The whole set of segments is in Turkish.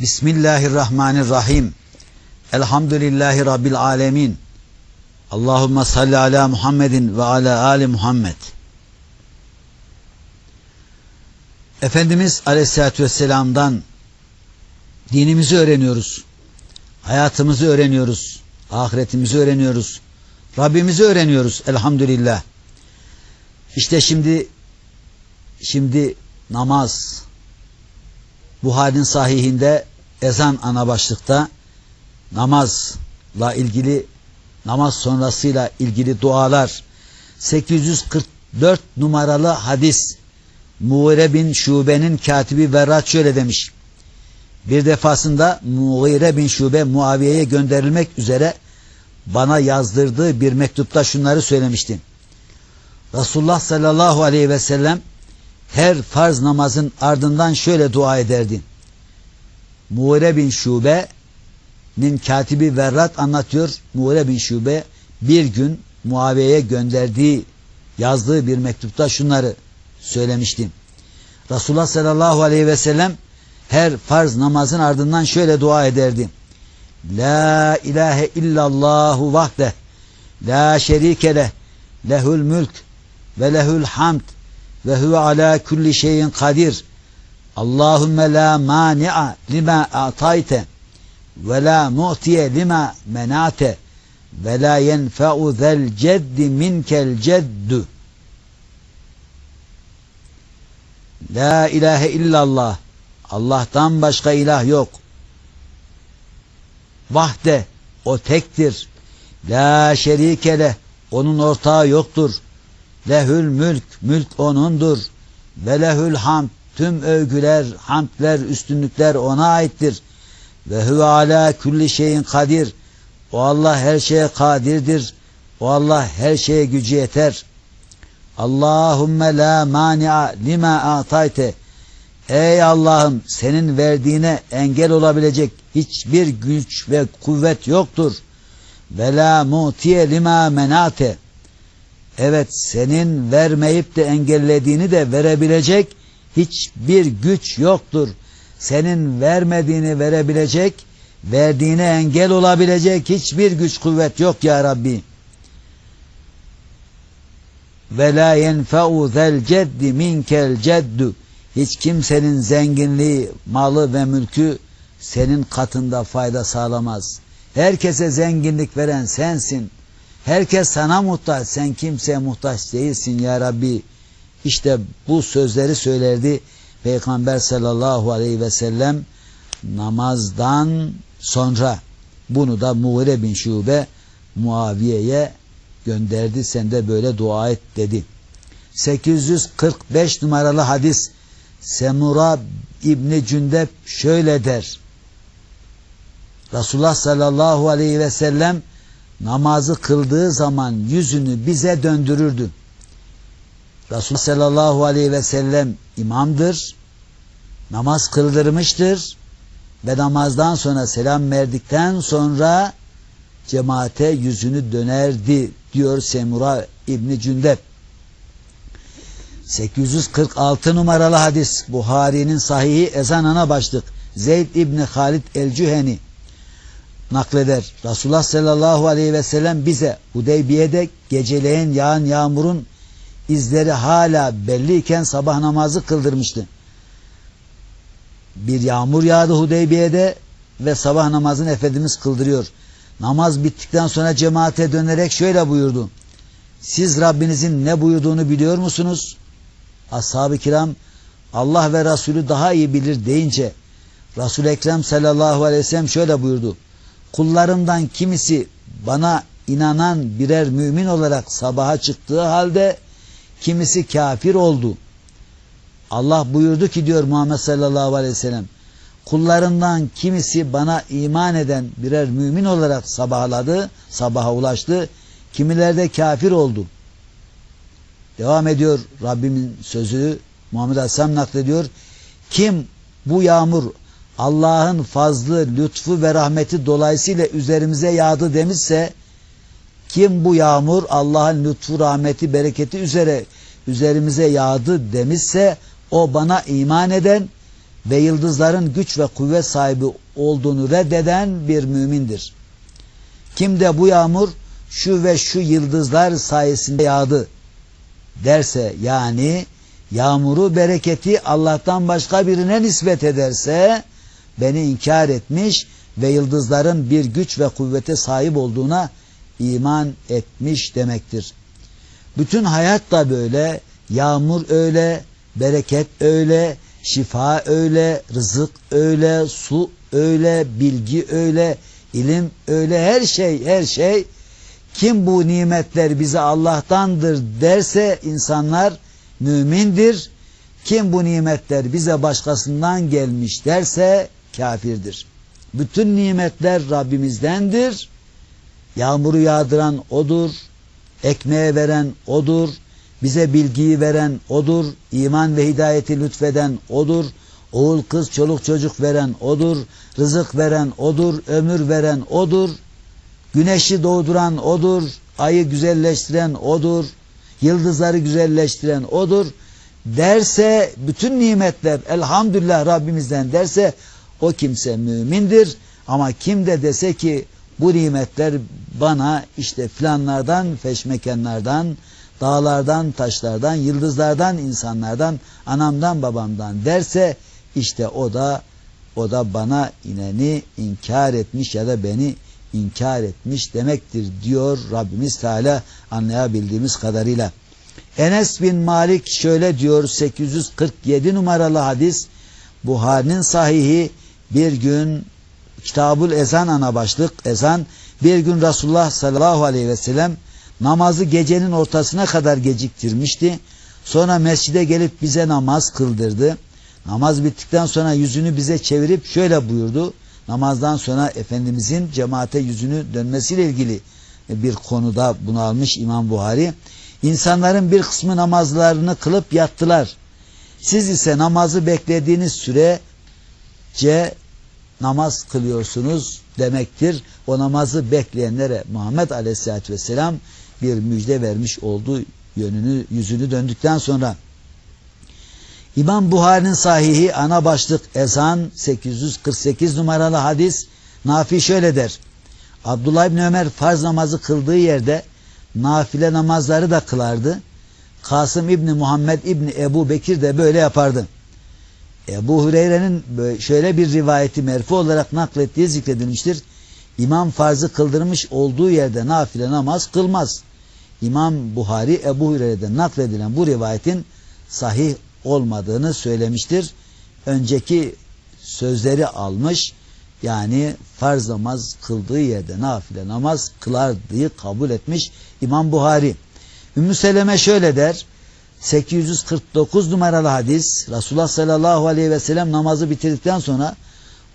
Bismillahirrahmanirrahim. Elhamdülillahi Rabbil alemin. Allahümme salli ala Muhammedin ve ala ali Muhammed. Efendimiz Aleyhisselatü Vesselam'dan dinimizi öğreniyoruz. Hayatımızı öğreniyoruz. Ahiretimizi öğreniyoruz. Rabbimizi öğreniyoruz elhamdülillah. İşte şimdi şimdi namaz Buhari'nin sahihinde ezan ana başlıkta namazla ilgili namaz sonrasıyla ilgili dualar 844 numaralı hadis Muğire bin Şube'nin katibi Verrat şöyle demiş. Bir defasında Muğire bin Şube Muaviye'ye gönderilmek üzere bana yazdırdığı bir mektupta şunları söylemişti. Resulullah sallallahu aleyhi ve sellem her farz namazın ardından şöyle dua ederdi. Muğire bin Şube'nin katibi Verrat anlatıyor. Muğire bin Şube bir gün Muaviye'ye gönderdiği yazdığı bir mektupta şunları söylemiştim. Resulullah sallallahu aleyhi ve sellem her farz namazın ardından şöyle dua ederdi. La ilahe illallahu vahde la şerike leh lehül mülk ve lehül hamd ve huve ala kulli şeyin kadir. Allahümme la mani'a lima a'tayte ve la mu'tiye lima menate ve la yenfe'u zel ceddi minkel ceddu. La ilahe illallah. Allah'tan başka ilah yok. Vahde o tektir. La şerikele onun ortağı yoktur. Lehül mülk, mülk onundur. Ve lehül hamd, tüm övgüler, hamdler, üstünlükler ona aittir. Ve huve ala kulli şeyin kadir. O Allah her şeye kadirdir. O Allah her şeye gücü yeter. Allahümme la mani'a lima atayte. Ey Allah'ım senin verdiğine engel olabilecek hiçbir güç ve kuvvet yoktur. Ve la mutiye lima menate. Evet senin vermeyip de engellediğini de verebilecek hiçbir güç yoktur. Senin vermediğini verebilecek, verdiğine engel olabilecek hiçbir güç kuvvet yok ya Rabbi. Ve la yenfe'u zel ceddi minkel ceddu. Hiç kimsenin zenginliği, malı ve mülkü senin katında fayda sağlamaz. Herkese zenginlik veren sensin. Herkes sana muhtaç, sen kimseye muhtaç değilsin ya Rabbi. İşte bu sözleri söylerdi Peygamber sallallahu aleyhi ve sellem namazdan sonra. Bunu da Muğire bin Şube Muaviye'ye gönderdi. Sen de böyle dua et dedi. 845 numaralı hadis Semura İbni Cündep şöyle der. Resulullah sallallahu aleyhi ve sellem namazı kıldığı zaman yüzünü bize döndürürdü. Resulullah sallallahu aleyhi ve sellem imamdır, namaz kıldırmıştır ve namazdan sonra selam verdikten sonra cemaate yüzünü dönerdi diyor Semura İbni Cündep. 846 numaralı hadis Buhari'nin sahihi ezan ana başlık Zeyd İbni Halid el-Cüheni nakleder. Resulullah sallallahu aleyhi ve sellem bize Hudeybiye'de geceleyin yağan yağmurun izleri hala belliyken sabah namazı kıldırmıştı. Bir yağmur yağdı Hudeybiye'de ve sabah namazını Efendimiz kıldırıyor. Namaz bittikten sonra cemaate dönerek şöyle buyurdu. Siz Rabbinizin ne buyurduğunu biliyor musunuz? Ashab-ı kiram Allah ve Resulü daha iyi bilir deyince Resul-i Ekrem sallallahu aleyhi ve sellem şöyle buyurdu. Kullarımdan kimisi bana inanan birer mümin olarak sabaha çıktığı halde kimisi kafir oldu. Allah buyurdu ki diyor Muhammed sallallahu aleyhi ve sellem kullarından kimisi bana iman eden birer mümin olarak sabahladı, sabaha ulaştı. Kimiler de kafir oldu. Devam ediyor Rabbimin sözü Muhammed Aleyhisselam naklediyor. Kim bu yağmur Allah'ın fazlı, lütfu ve rahmeti dolayısıyla üzerimize yağdı demişse kim bu yağmur Allah'ın lütfu, rahmeti, bereketi üzere üzerimize yağdı demişse o bana iman eden ve yıldızların güç ve kuvvet sahibi olduğunu reddeden bir mümindir. Kim de bu yağmur şu ve şu yıldızlar sayesinde yağdı derse yani yağmuru bereketi Allah'tan başka birine nispet ederse beni inkar etmiş ve yıldızların bir güç ve kuvvete sahip olduğuna iman etmiş demektir. Bütün hayat da böyle, yağmur öyle, bereket öyle, şifa öyle, rızık öyle, su öyle, bilgi öyle, ilim öyle, her şey, her şey. Kim bu nimetler bize Allah'tandır derse insanlar mümindir. Kim bu nimetler bize başkasından gelmiş derse kafirdir. Bütün nimetler Rabbimizdendir. Yağmuru yağdıran O'dur. Ekmeğe veren O'dur. Bize bilgiyi veren O'dur. iman ve hidayeti lütfeden O'dur. Oğul kız çoluk çocuk veren O'dur. Rızık veren O'dur. Ömür veren O'dur. Güneşi doğduran O'dur. Ayı güzelleştiren O'dur. Yıldızları güzelleştiren O'dur. Derse bütün nimetler elhamdülillah Rabbimizden derse o kimse mümindir. Ama kim de dese ki bu nimetler bana işte filanlardan, feşmekenlerden, dağlardan, taşlardan, yıldızlardan, insanlardan, anamdan, babamdan derse işte o da o da bana ineni inkar etmiş ya da beni inkar etmiş demektir diyor Rabbimiz Teala anlayabildiğimiz kadarıyla. Enes bin Malik şöyle diyor 847 numaralı hadis Buhari'nin sahihi bir gün Kitabul Ezan ana başlık ezan bir gün Resulullah sallallahu aleyhi ve sellem namazı gecenin ortasına kadar geciktirmişti. Sonra mescide gelip bize namaz kıldırdı. Namaz bittikten sonra yüzünü bize çevirip şöyle buyurdu. Namazdan sonra Efendimizin cemaate yüzünü dönmesiyle ilgili bir konuda bunu almış İmam Buhari. İnsanların bir kısmı namazlarını kılıp yattılar. Siz ise namazı beklediğiniz sürece namaz kılıyorsunuz demektir. O namazı bekleyenlere Muhammed Aleyhisselatü Vesselam bir müjde vermiş olduğu yönünü yüzünü döndükten sonra İmam Buhari'nin sahihi ana başlık ezan 848 numaralı hadis Nafi şöyle der. Abdullah İbni Ömer farz namazı kıldığı yerde nafile namazları da kılardı. Kasım İbni Muhammed İbni Ebu Bekir de böyle yapardı. Ebu Hureyre'nin şöyle bir rivayeti merfu olarak naklettiği zikredilmiştir. İmam farzı kıldırmış olduğu yerde nafile namaz kılmaz. İmam Buhari Ebu Hureyre'den nakledilen bu rivayetin sahih olmadığını söylemiştir. Önceki sözleri almış yani farz namaz kıldığı yerde nafile namaz kılar diye kabul etmiş İmam Buhari. Ümmü Seleme şöyle der 849 numaralı hadis Resulullah sallallahu aleyhi ve sellem namazı bitirdikten sonra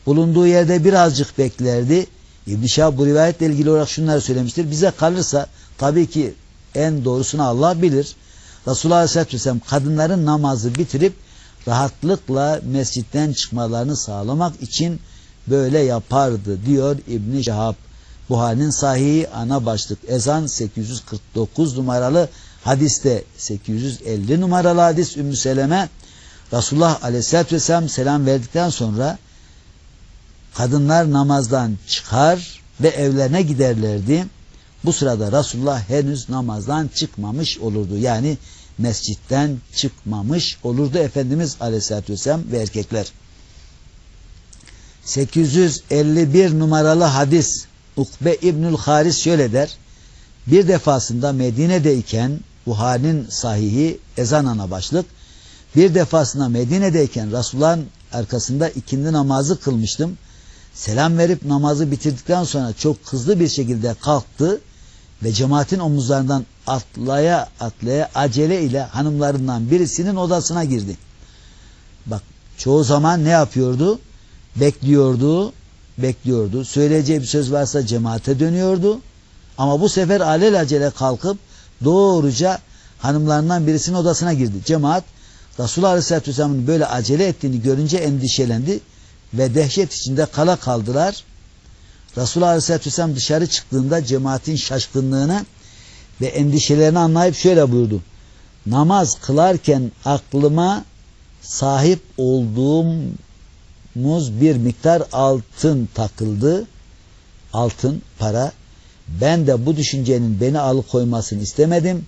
bulunduğu yerde birazcık beklerdi. İbn Şahab bu rivayetle ilgili olarak şunları söylemiştir. Bize kalırsa tabii ki en doğrusunu Allah bilir. Resulullah aleyhisselatü vesselam kadınların namazı bitirip rahatlıkla mescitten çıkmalarını sağlamak için böyle yapardı diyor İbn Şahab. Buhari'nin sahihi ana başlık ezan 849 numaralı hadiste 850 numaralı hadis Ümmü Seleme Resulullah Aleyhisselatü Vesselam selam verdikten sonra kadınlar namazdan çıkar ve evlerine giderlerdi. Bu sırada Resulullah henüz namazdan çıkmamış olurdu. Yani mescitten çıkmamış olurdu Efendimiz Aleyhisselatü Vesselam ve erkekler. 851 numaralı hadis Ukbe İbnül Haris şöyle der. Bir defasında Medine'deyken Buhari'nin sahihi ezan ana başlık. Bir defasında Medine'deyken Resulullah'ın arkasında ikindi namazı kılmıştım. Selam verip namazı bitirdikten sonra çok hızlı bir şekilde kalktı ve cemaatin omuzlarından atlaya atlaya acele ile hanımlarından birisinin odasına girdi. Bak çoğu zaman ne yapıyordu? Bekliyordu, bekliyordu. Söyleyeceği bir söz varsa cemaate dönüyordu. Ama bu sefer alelacele kalkıp doğruca hanımlarından birisinin odasına girdi. Cemaat Resulullah Aleyhisselatü Vesselam'ın böyle acele ettiğini görünce endişelendi ve dehşet içinde kala kaldılar. Resulullah Aleyhisselatü Vesselam dışarı çıktığında cemaatin şaşkınlığını ve endişelerini anlayıp şöyle buyurdu. Namaz kılarken aklıma sahip olduğum muz bir miktar altın takıldı. Altın, para. Ben de bu düşüncenin beni alıkoymasını istemedim.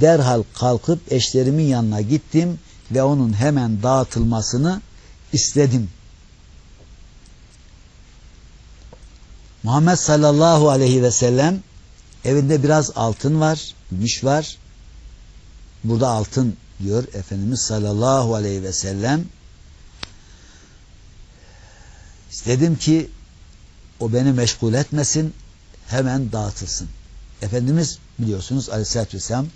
Derhal kalkıp eşlerimin yanına gittim ve onun hemen dağıtılmasını istedim. Muhammed sallallahu aleyhi ve sellem evinde biraz altın var, gümüş var. Burada altın diyor Efendimiz sallallahu aleyhi ve sellem. İstedim ki o beni meşgul etmesin, hemen dağıtılsın. Efendimiz biliyorsunuz aleyhissalatü vesselam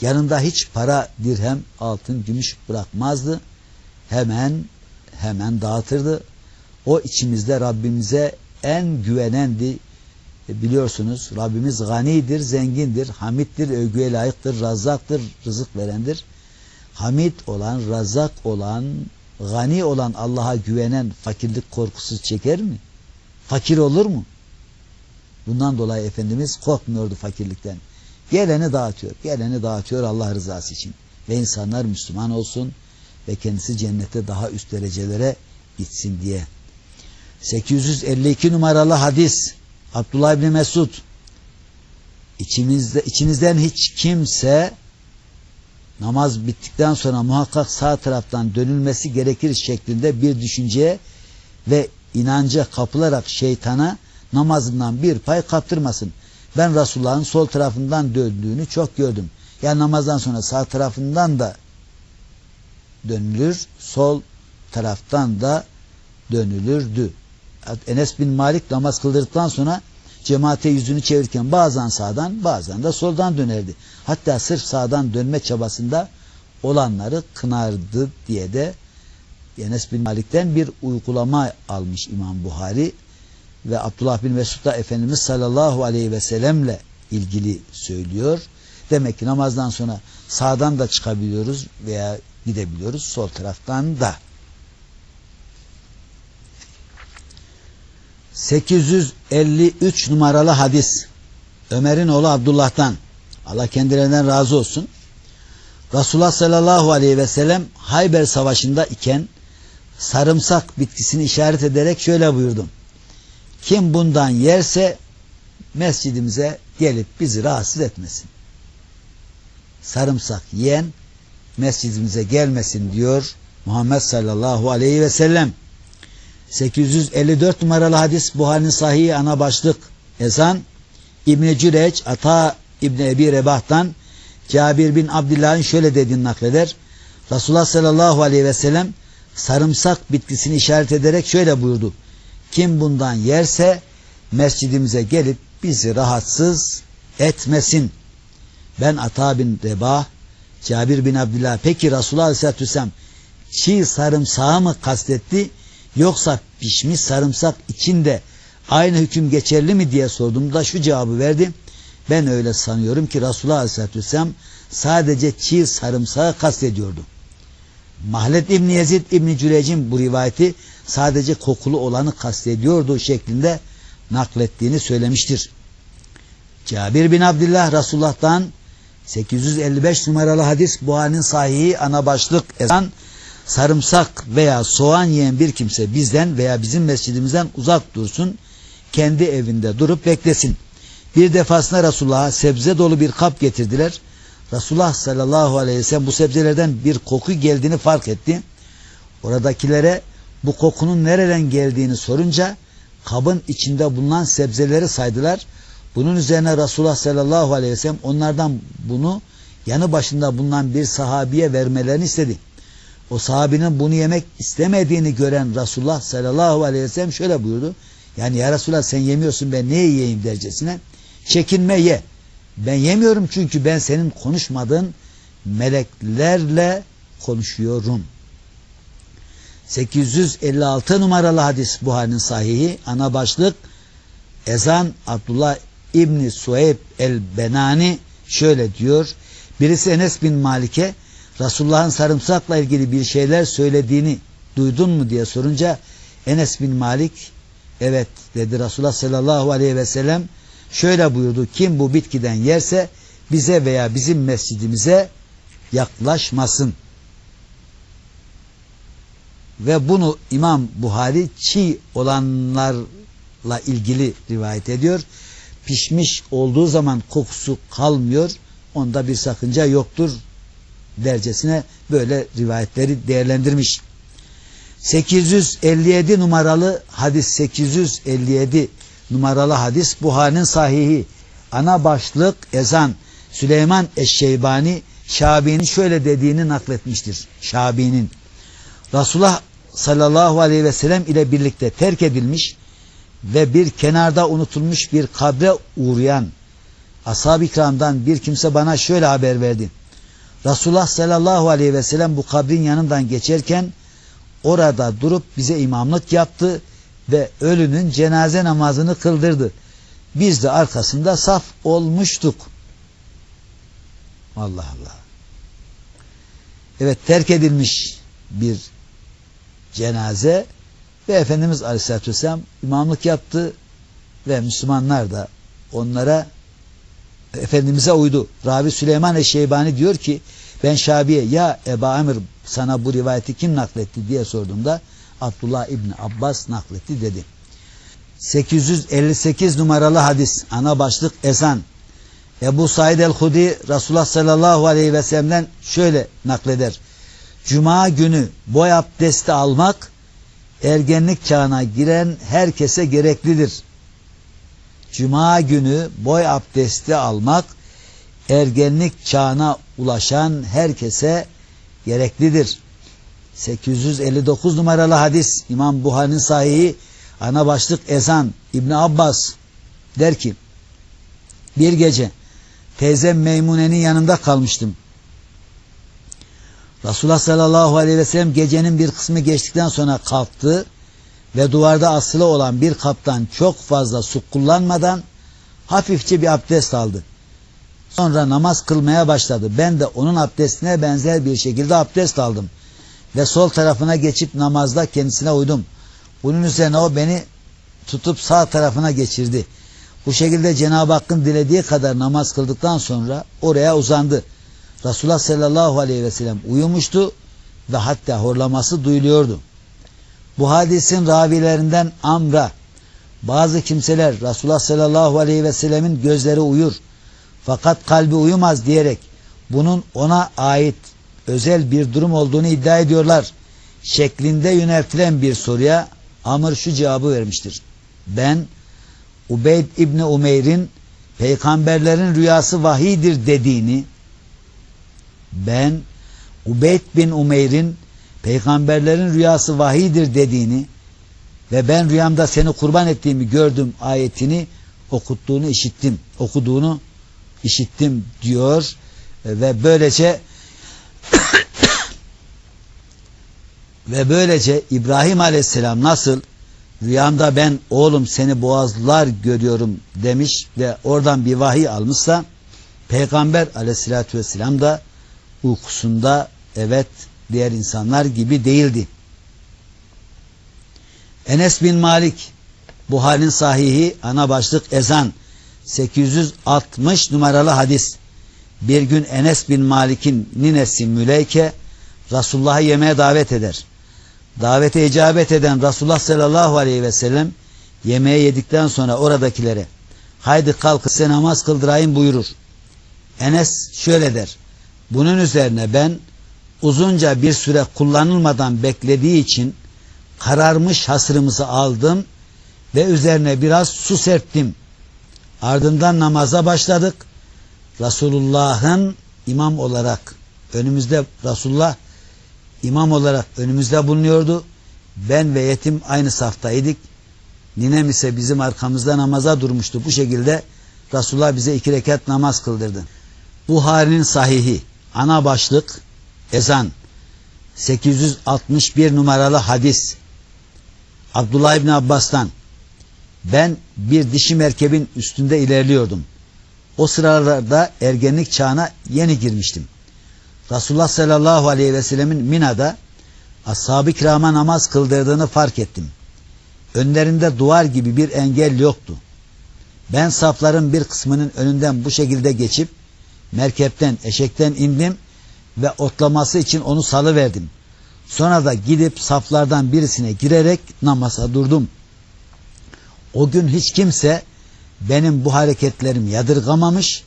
yanında hiç para, dirhem, altın, gümüş bırakmazdı. Hemen hemen dağıtırdı. O içimizde Rabbimize en güvenendi. E biliyorsunuz Rabbimiz ganidir, zengindir, hamittir, övgüye layıktır, razzaktır, rızık verendir. Hamid olan, razak olan, gani olan Allah'a güvenen fakirlik korkusu çeker mi? Fakir olur mu? Bundan dolayı Efendimiz korkmuyordu fakirlikten. Geleni dağıtıyor. Geleni dağıtıyor Allah rızası için. Ve insanlar Müslüman olsun ve kendisi cennete daha üst derecelere gitsin diye. 852 numaralı hadis Abdullah İbni Mesud İçimizde, içinizden hiç kimse namaz bittikten sonra muhakkak sağ taraftan dönülmesi gerekir şeklinde bir düşünceye ve inanca kapılarak şeytana namazından bir pay kaptırmasın. Ben Resulullah'ın sol tarafından döndüğünü çok gördüm. Yani namazdan sonra sağ tarafından da dönülür, sol taraftan da dönülürdü. Enes bin Malik namaz kıldırdıktan sonra cemaate yüzünü çevirirken bazen sağdan bazen de soldan dönerdi. Hatta sırf sağdan dönme çabasında olanları kınardı diye de Enes bin Malik'ten bir uygulama almış İmam Buhari ve Abdullah bin Mesud da Efendimiz sallallahu aleyhi ve sellemle ilgili söylüyor. Demek ki namazdan sonra sağdan da çıkabiliyoruz veya gidebiliyoruz sol taraftan da. 853 numaralı hadis Ömer'in oğlu Abdullah'tan Allah kendilerinden razı olsun. Resulullah sallallahu aleyhi ve sellem Hayber savaşında iken sarımsak bitkisini işaret ederek şöyle buyurdum. Kim bundan yerse mescidimize gelip bizi rahatsız etmesin. Sarımsak yiyen mescidimize gelmesin diyor Muhammed sallallahu aleyhi ve sellem. 854 numaralı hadis Buhari'nin sahihi ana başlık ezan İbn-i Cüreç Ata İbni Ebi Rebah'tan Cabir bin Abdullah'ın şöyle dediğini nakleder. Resulullah sallallahu aleyhi ve sellem sarımsak bitkisini işaret ederek şöyle buyurdu. Kim bundan yerse mescidimize gelip bizi rahatsız etmesin. Ben Ata bin Rebah, Cabir bin Abdullah peki Resulullah aleyhissalatü vesselam çiğ sarımsağı mı kastetti yoksa pişmiş sarımsak içinde aynı hüküm geçerli mi diye sorduğumda şu cevabı verdi. Ben öyle sanıyorum ki Resulullah Aleyhisselatü Vesselam sadece çiğ sarımsağı kastediyordu. Mahlet İbni Yezid İbni Cürec'in bu rivayeti sadece kokulu olanı kastediyordu şeklinde naklettiğini söylemiştir. Cabir bin Abdullah Resulullah'tan 855 numaralı hadis Buhari'nin sahihi ana başlık ezan sarımsak veya soğan yiyen bir kimse bizden veya bizim mescidimizden uzak dursun kendi evinde durup beklesin. Bir defasında Resulullah'a sebze dolu bir kap getirdiler. Resulullah sallallahu aleyhi ve sellem bu sebzelerden bir koku geldiğini fark etti. Oradakilere bu kokunun nereden geldiğini sorunca kabın içinde bulunan sebzeleri saydılar. Bunun üzerine Resulullah sallallahu aleyhi ve sellem onlardan bunu yanı başında bulunan bir sahabiye vermelerini istedi. O sahabinin bunu yemek istemediğini gören Resulullah sallallahu aleyhi ve sellem şöyle buyurdu. Yani ya Resulallah sen yemiyorsun ben niye yiyeyim dercesine. Çekinme ye. Ben yemiyorum çünkü ben senin konuşmadığın meleklerle konuşuyorum. 856 numaralı hadis Buhari'nin sahihi ana başlık ezan Abdullah İbni Suheyb el-Benani şöyle diyor. Birisi Enes bin Malik'e Resulullah'ın sarımsakla ilgili bir şeyler söylediğini duydun mu diye sorunca Enes bin Malik evet dedi Resulullah sallallahu aleyhi ve sellem şöyle buyurdu kim bu bitkiden yerse bize veya bizim mescidimize yaklaşmasın. Ve bunu İmam Buhari çiğ olanlarla ilgili rivayet ediyor. Pişmiş olduğu zaman kokusu kalmıyor. Onda bir sakınca yoktur dercesine böyle rivayetleri değerlendirmiş. 857 numaralı hadis 857 numaralı hadis Buhari'nin sahihi ana başlık ezan Süleyman Eşşeybani Şabi'nin şöyle dediğini nakletmiştir. Şabi'nin Resulullah sallallahu aleyhi ve sellem ile birlikte terk edilmiş ve bir kenarda unutulmuş bir kabre uğrayan ashab-ı kiramdan bir kimse bana şöyle haber verdi. Resulullah sallallahu aleyhi ve sellem bu kabrin yanından geçerken orada durup bize imamlık yaptı ve ölünün cenaze namazını kıldırdı. Biz de arkasında saf olmuştuk. Allah Allah. Evet terk edilmiş bir cenaze ve Efendimiz Aleyhisselatü Vesselam imamlık yaptı ve Müslümanlar da onlara Efendimiz'e uydu. Ravi Süleyman Eşşeybani diyor ki ben Şabi'ye ya Eba Emir sana bu rivayeti kim nakletti diye sorduğumda Abdullah İbni Abbas nakletti dedi. 858 numaralı hadis ana başlık ezan. Ebu Said el-Hudi Resulullah sallallahu aleyhi ve sellem'den şöyle nakleder. Cuma günü boy abdesti almak ergenlik çağına giren herkese gereklidir. Cuma günü boy abdesti almak ergenlik çağına ulaşan herkese gereklidir. 859 numaralı hadis İmam Buhari'nin sahihi ana başlık ezan İbni Abbas der ki bir gece teyzem Meymune'nin yanında kalmıştım. Resulullah sallallahu aleyhi ve sellem gecenin bir kısmı geçtikten sonra kalktı ve duvarda asılı olan bir kaptan çok fazla su kullanmadan hafifçe bir abdest aldı. Sonra namaz kılmaya başladı. Ben de onun abdestine benzer bir şekilde abdest aldım. Ve sol tarafına geçip namazda kendisine uydum. Bunun üzerine o beni tutup sağ tarafına geçirdi. Bu şekilde Cenab-ı Hakk'ın dilediği kadar namaz kıldıktan sonra oraya uzandı. Resulullah sallallahu aleyhi ve sellem uyumuştu ve hatta horlaması duyuluyordu. Bu hadisin ravilerinden Amr'a bazı kimseler Resulullah sallallahu aleyhi ve sellemin gözleri uyur fakat kalbi uyumaz diyerek bunun ona ait özel bir durum olduğunu iddia ediyorlar. Şeklinde yöneltilen bir soruya Amr şu cevabı vermiştir. Ben Ubeyd İbni Umeyr'in peygamberlerin rüyası vahidir dediğini ben Ubeyd bin Umeyr'in peygamberlerin rüyası vahidir dediğini ve ben rüyamda seni kurban ettiğimi gördüm ayetini okuttuğunu işittim. Okuduğunu işittim diyor ve böylece ve böylece İbrahim Aleyhisselam nasıl rüyamda ben oğlum seni boğazlar görüyorum demiş ve oradan bir vahiy almışsa Peygamber Aleyhisselatü Vesselam da uykusunda evet diğer insanlar gibi değildi. Enes bin Malik Buhari'nin sahihi ana başlık ezan 860 numaralı hadis. Bir gün Enes bin Malik'in ninesi Müleyke Resulullah'ı yemeğe davet eder. Davete icabet eden Resulullah sallallahu aleyhi ve sellem yemeği yedikten sonra oradakilere haydi kalk size namaz kıldırayım buyurur. Enes şöyle der. Bunun üzerine ben uzunca bir süre kullanılmadan beklediği için kararmış hasırımızı aldım ve üzerine biraz su serptim. Ardından namaza başladık. Resulullah'ın imam olarak önümüzde Resulullah imam olarak önümüzde bulunuyordu. Ben ve yetim aynı saftaydık. Ninem ise bizim arkamızda namaza durmuştu. Bu şekilde Resulullah bize iki rekat namaz kıldırdı. Buhari'nin sahihi ana başlık ezan 861 numaralı hadis Abdullah İbni Abbas'tan ben bir dişi merkebin üstünde ilerliyordum. O sıralarda ergenlik çağına yeni girmiştim. Resulullah sallallahu aleyhi ve sellemin Mina'da ashab-ı kirama namaz kıldırdığını fark ettim. Önlerinde duvar gibi bir engel yoktu. Ben safların bir kısmının önünden bu şekilde geçip merkepten, eşekten indim ve otlaması için onu salıverdim. Sonra da gidip saflardan birisine girerek namaza durdum. O gün hiç kimse benim bu hareketlerimi yadırgamamış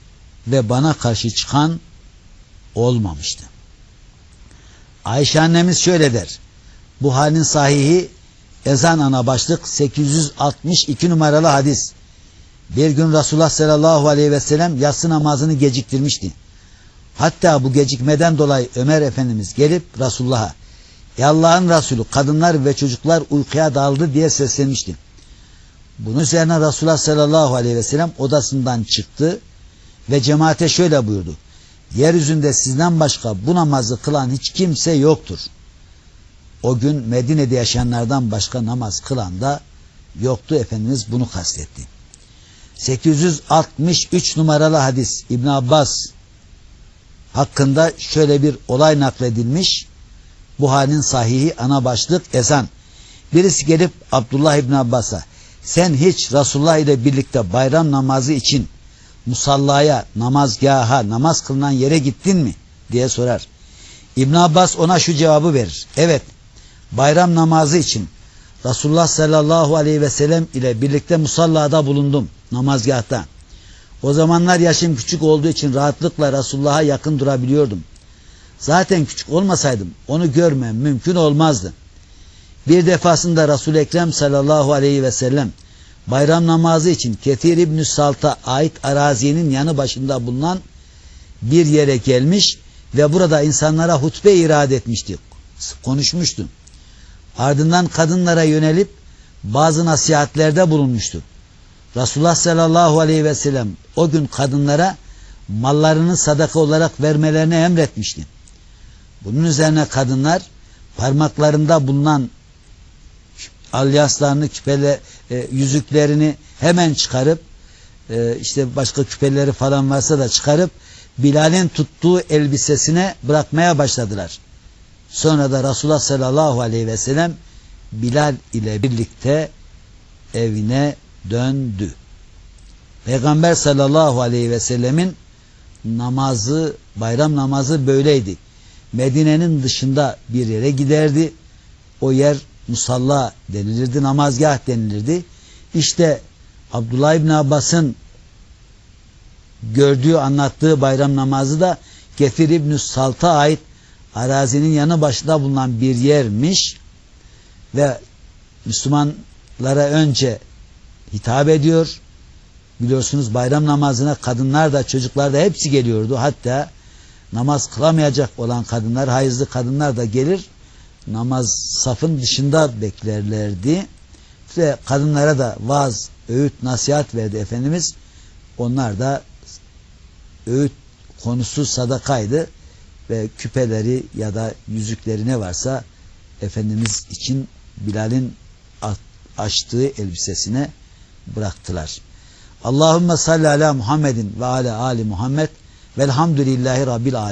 ve bana karşı çıkan olmamıştı. Ayşe annemiz şöyle der. Bu halin sahihi ezan ana başlık 862 numaralı hadis. Bir gün Resulullah sallallahu aleyhi ve sellem yatsı namazını geciktirmişti. Hatta bu gecikmeden dolayı Ömer Efendimiz gelip Resulullah'a Ya Allah'ın Resulü kadınlar ve çocuklar uykuya daldı diye seslenmişti. Bunun üzerine Resulullah sallallahu aleyhi ve sellem odasından çıktı ve cemaate şöyle buyurdu. Yeryüzünde sizden başka bu namazı kılan hiç kimse yoktur. O gün Medine'de yaşayanlardan başka namaz kılan da yoktu. Efendimiz bunu kastetti. 863 numaralı hadis İbn Abbas hakkında şöyle bir olay nakledilmiş. Bu halin sahihi ana başlık ezan. Birisi gelip Abdullah İbn Abbas'a sen hiç Resulullah ile birlikte bayram namazı için musallaya, namazgaha, namaz kılınan yere gittin mi? diye sorar. İbn Abbas ona şu cevabı verir. Evet, bayram namazı için Resulullah sallallahu aleyhi ve sellem ile birlikte musallada bulundum namazgahta. O zamanlar yaşım küçük olduğu için rahatlıkla Resulullah'a yakın durabiliyordum. Zaten küçük olmasaydım onu görmem mümkün olmazdı. Bir defasında Resul-i Ekrem sallallahu aleyhi ve sellem bayram namazı için Ketir İbn-i Salt'a ait araziyenin yanı başında bulunan bir yere gelmiş ve burada insanlara hutbe irade etmişti. Konuşmuştu. Ardından kadınlara yönelip bazı nasihatlerde bulunmuştu. Resulullah sallallahu aleyhi ve sellem o gün kadınlara mallarını sadaka olarak vermelerini emretmişti. Bunun üzerine kadınlar parmaklarında bulunan alyaslarını, küpele, e, yüzüklerini hemen çıkarıp e, işte başka küpeleri falan varsa da çıkarıp Bilal'in tuttuğu elbisesine bırakmaya başladılar. Sonra da Resulullah sallallahu aleyhi ve sellem Bilal ile birlikte evine döndü. Peygamber sallallahu aleyhi ve sellemin namazı, bayram namazı böyleydi. Medine'nin dışında bir yere giderdi. O yer musalla denilirdi, namazgah denilirdi. İşte Abdullah İbni Abbas'ın gördüğü, anlattığı bayram namazı da Kefir İbni Salt'a ait arazinin yanı başında bulunan bir yermiş ve Müslümanlara önce hitap ediyor. Biliyorsunuz bayram namazına kadınlar da çocuklar da hepsi geliyordu. Hatta namaz kılamayacak olan kadınlar, hayızlı kadınlar da gelir namaz safın dışında beklerlerdi. Ve kadınlara da vaaz, öğüt, nasihat verdi Efendimiz. Onlar da öğüt konusu sadakaydı ve küpeleri ya da yüzükleri ne varsa Efendimiz için Bilal'in açtığı elbisesine bıraktılar. Allahümme salli ala Muhammedin ve ala ali Muhammed velhamdülillahi rabbil alemin.